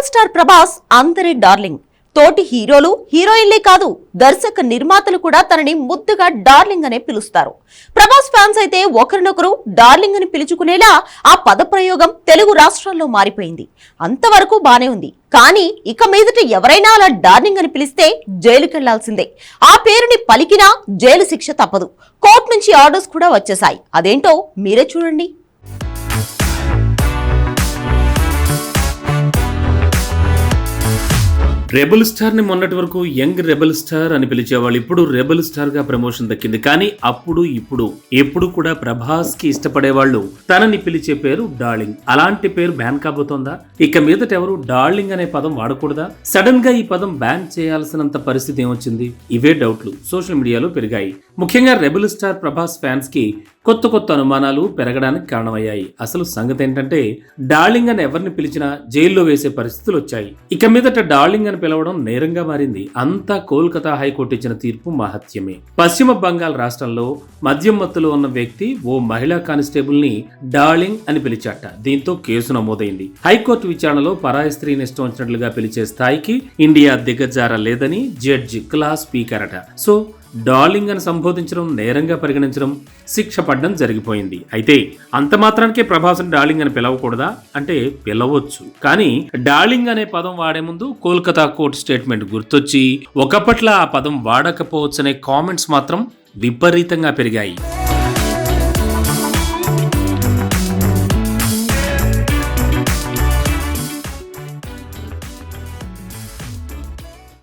Rebel star Prabhas అందరి darling. తోటి హీరోలు హీరోయిన్లే కాదు దర్శక నిర్మాతలు కూడా తనని ముద్దుగా డార్లింగ్ అనే పిలుస్తారు. ప్రభాస్ ఫ్యాన్స్ అయితే ఒకరినొకరు డార్లింగ్ అని పిలుచుకునేలా ఆ పదప్రయోగం తెలుగు రాష్ట్రాల్లో మారిపోయింది. అంతవరకు బానే ఉంది. కానీ ఇక మీదట ఎవరైనా అలా డార్లింగ్ అని పిలిస్తే జైలుకెళ్ళాల్సిందే. ఆ పేరుని పలికినా జైలు శిక్ష తప్పదు. కోర్టు నుంచి ఆర్డర్స్ కూడా వచ్చేశాయి. అదేంటో మీరే చూడండి. రెబల్ స్టార్ని మొన్నటి వరకు యంగ్ రెబల్ స్టార్ అని పిలిచేవాళ్ళు ఇప్పుడు రెబల్ స్టార్గా ప్రమోషన్ దక్కింది. కానీ అప్పుడు ఇప్పుడు ఎప్పుడు కూడా ప్రభాస్కి ఇష్టపడే వాళ్ళు తనని పిలిచే పేరు డార్లింగ్. అలాంటి పేరు బ్యాన్ కాబోతోందా? ఇక మీదట ఎవరు డార్లింగ్ అనే పదం వాడకూడదా? సడన్గా ఈ పదం బ్యాన్ చేయాల్సినంత పరిస్థితి ఏమొచ్చింది? ఇవే డౌట్లు సోషల్ మీడియాలో పెరిగాయి. ముఖ్యంగా రెబల్ స్టార్ ప్రభాస్ ఫ్యాన్స్కి కొత్త కొత్త అనుమానాలు పెరగడానికి కారణమయ్యాయి. అసలు సంగతి ఏంటంటే డార్లింగ్ అని ఎవరిని పిలిచినా జైల్లో వేసే పరిస్థితులు వచ్చాయి. ఇక మీదట డార్లింగ్ అని పిలవడం నేరంగా మారింది. అంతా కోల్కతా హైకోర్టు ఇచ్చిన తీర్పు మహత్యమే. పశ్చిమ బంగాల్ రాష్ట్రంలో మద్యం మత్తులో ఉన్న వ్యక్తి ఓ మహిళా కానిస్టేబుల్ని డార్లింగ్ అని పిలిచాట. దీంతో కేసు నమోదైంది. హైకోర్టు విచారణలో పరాయి స్త్రీని ఇష్టం వచ్చినట్లుగా పిలిచే స్థాయికి ఇండియా దిగజారలేదని జడ్జి క్లాస్ స్పీకర్ అట సో డార్లింగ్ అని సంబోధించడం నేరంగా పరిగణించడం శిక్ష పడడం జరిగిపోయింది. అయితే అంత మాత్రానికే ప్రభాస్ని డార్లింగ్ అని పిలవకూడదా? అంటే పిలవచ్చు. కానీ డార్లింగ్ అనే పదం వాడే ముందు కోల్కతా కోర్టు స్టేట్మెంట్ గుర్తొచ్చి ఒకప్పట్ల ఆ పదం వాడకపోవచ్చనే కామెంట్స్ మాత్రం విపరీతంగా పెరిగాయి.